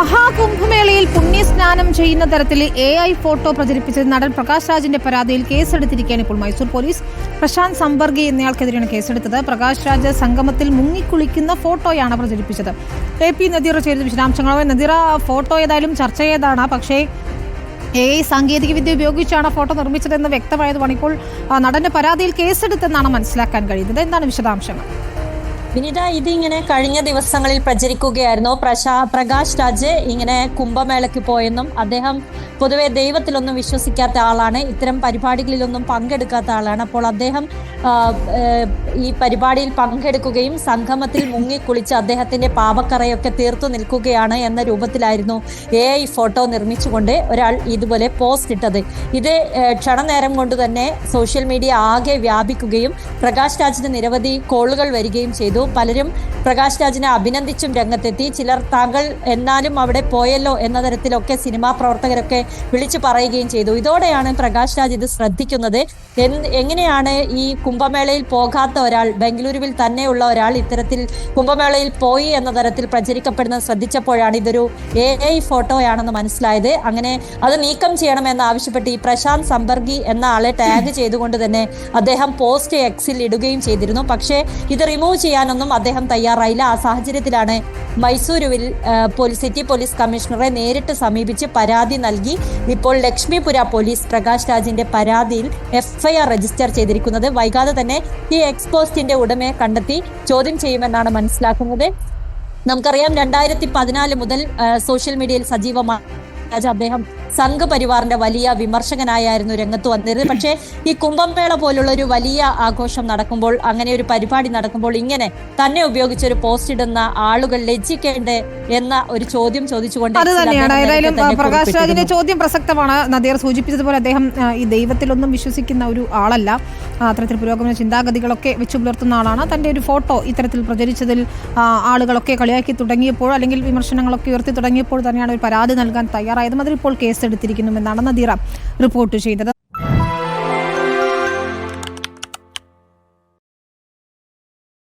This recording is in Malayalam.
മഹാകുംഭമേളയിൽ പുണ്യസ്നാനം ചെയ്യുന്ന തരത്തിൽ എ ഐ ഫോട്ടോ പ്രചരിപ്പിച്ച നടൻ പ്രകാശ് രാജിന്റെ പരാതിയിൽ കേസെടുത്തിരിക്കുകയാണ് ഇപ്പോൾ മൈസൂർ പോലീസ്. പ്രശാന്ത് സമ്പർഗി എന്നയാൾക്കെതിരെയാണ് കേസെടുത്തത്. പ്രകാശ് രാജ് സംഗമത്തിൽ മുങ്ങിക്കുളിക്കുന്ന ഫോട്ടോയാണ് പ്രചരിപ്പിച്ചത്. എ പി നദീറ ചെയ്ത വിശദാംശങ്ങളോ നദീറ ഫോട്ടോ ഏതായാലും ചർച്ച ചെയ്താണ് പക്ഷേ എ ഐ സാങ്കേതികവിദ്യ ഉപയോഗിച്ചാണ് ഫോട്ടോ നിർമ്മിച്ചതെന്ന് വ്യക്തമായതുമാണ് ഇപ്പോൾ നടന്റെ പരാതിയിൽ കേസെടുത്തെന്നാണ് മനസ്സിലാക്കാൻ കഴിയുന്നത്. എന്താണ് വിശദാംശങ്ങൾ? വിനിത ഇതിങ്ങനെ കഴിഞ്ഞ ദിവസങ്ങളിൽ പ്രചരിക്കുകയായിരുന്നു. പ്രശാ പ്രകാശ് രാജ് ഇങ്ങനെ കുംഭമേളയ്ക്ക് പോയെന്നും അദ്ദേഹം പൊതുവെ ദൈവത്തിലൊന്നും വിശ്വസിക്കാത്ത ആളാണ്. ഇത്തരം പരിപാടികളിലൊന്നും പങ്കെടുക്കാത്ത ആളാണ്. അപ്പോൾ അദ്ദേഹം ഈ പരിപാടിയിൽ പങ്കെടുക്കുകയും സംഗമത്തിൽ മുങ്ങിക്കുളിച്ച് അദ്ദേഹത്തിന്റെ പാപക്കറയൊക്കെ തീർത്തു നിൽക്കുകയാണ് എന്ന രൂപത്തിലായിരുന്നു എ ഐ ഫോട്ടോ നിർമ്മിച്ചുകൊണ്ട് ഒരാൾ ഇതുപോലെ പോസ്റ്റ് ഇട്ടത്. ഇത് ക്ഷണനേരം കൊണ്ട് തന്നെ സോഷ്യൽ മീഡിയ ആകെ വ്യാപിക്കുകയും പ്രകാശ് രാജിന് നിരവധി കോളുകൾ വരികയും ചെയ്തു. പലരും പ്രകാശ് രാജിനെ അഭിനന്ദിച്ചും രംഗത്തെത്തി. ചിലർ താങ്കൾ എന്നാലും അവിടെ പോയല്ലോ എന്ന തരത്തിലൊക്കെ സിനിമാ പ്രവർത്തകരൊക്കെ വിളിച്ചു പറയുകയും ചെയ്തു. ഇതോടെയാണ് പ്രകാശ് രാജ് ഇത് ശ്രദ്ധിക്കുന്നത്. എങ്ങനെയാണ് ഈ കുംഭമേളയിൽ പോകാത്ത ഒരാൾ ബംഗളൂരുവിൽ തന്നെയുള്ള ഒരാൾ ഇത്തരത്തിൽ കുംഭമേളയിൽ പോയി എന്ന തരത്തിൽ പ്രചരിക്കപ്പെടുന്നത് ശ്രദ്ധിച്ചപ്പോഴാണ് ഇതൊരു എ ഐ ഫോട്ടോയാണെന്ന് മനസ്സിലായത്. അങ്ങനെ അത് നീക്കം ചെയ്യണമെന്ന് ആവശ്യപ്പെട്ട് ഈ പ്രശാന്ത് സമ്പർഗി എന്ന ആളെ ടാഗ് ചെയ്തുകൊണ്ട് തന്നെ അദ്ദേഹം പോസ്റ്റ് എക്സിൽ ഇടുകയും ചെയ്തിരുന്നു. പക്ഷേ ഇത് റിമൂവ് ചെയ്യാനൊന്നും അദ്ദേഹം തയ്യാറായില്ല. ആ സാഹചര്യത്തിലാണ് മൈസൂരുവിൽ സിറ്റി പോലീസ് കമ്മീഷണറെ നേരിട്ട് സമീപിച്ച് പരാതി നൽകി. ഇപ്പോൾ ലക്ഷ്മിപുര പോലീസ് പ്രകാശ് രാജിന്റെ പരാതിയിൽ എഫ്ഐആർ രജിസ്റ്റർ ചെയ്തിരിക്കുന്നത് വൈകാതെ തന്നെ ഈ എക്സ്പോസ്റ്റിന്റെ ഉടമയെ കണ്ടെത്തി ചോദ്യം ചെയ്യുമെന്നാണ് മനസ്സിലാക്കുന്നത്. നമുക്കറിയാം രണ്ടായിരത്തി പതിനാല് മുതൽ സോഷ്യൽ മീഡിയയിൽ സജീവമായി രാജ അദ്ദേഹം സംഘപരിവാറിന്റെ വലിയ വിമർശകനായിരുന്നു രംഗത്ത് വന്നിരുന്നത്. പക്ഷേ ഈ കുംഭമേള പോലുള്ള ഒരു വലിയ ആഘോഷം നടക്കുമ്പോൾ അങ്ങനെ ഒരു പരിപാടി നടക്കുമ്പോൾ ഇങ്ങനെ തന്നെ ഉപയോഗിച്ച് ഒരു പോസ്റ്റ് ഇടുന്ന ആളുകൾ ലജ്ജിക്കേണ്ടേ എന്ന ഒരു ചോദ്യം ചോദിച്ചുകൊണ്ട് അത് തന്നെയാണ്. ഏതായാലും പ്രകാശ് രാജിന്റെ ചോദ്യം പ്രസക്തമാണ്. നദിയർ സൂചിപ്പിച്ചതുപോലെ അദ്ദേഹം ഈ ദൈവത്തിലൊന്നും വിശ്വസിക്കുന്ന ഒരു ആളല്ല. അത്തരത്തിൽ പുരോഗമന ചിന്താഗതികളൊക്കെ വെച്ചു പുലർത്തുന്ന ആളാണ്. തന്റെ ഒരു ഫോട്ടോ ഇത്തരത്തിൽ പ്രചരിച്ചതിൽ ആളുകളൊക്കെ കളിയാക്കി തുടങ്ങിയപ്പോൾ അല്ലെങ്കിൽ വിമർശനങ്ങളൊക്കെ ഉയർത്തി തുടങ്ങിയപ്പോൾ തന്നെയാണ് ഒരു പരാതി നൽകാൻ തയ്യാറായതും ഇപ്പോൾ കേസെടുത്തിരിക്കുന്നുവെന്നാണ് നദീറ റിപ്പോർട്ട് ചെയ്തത്.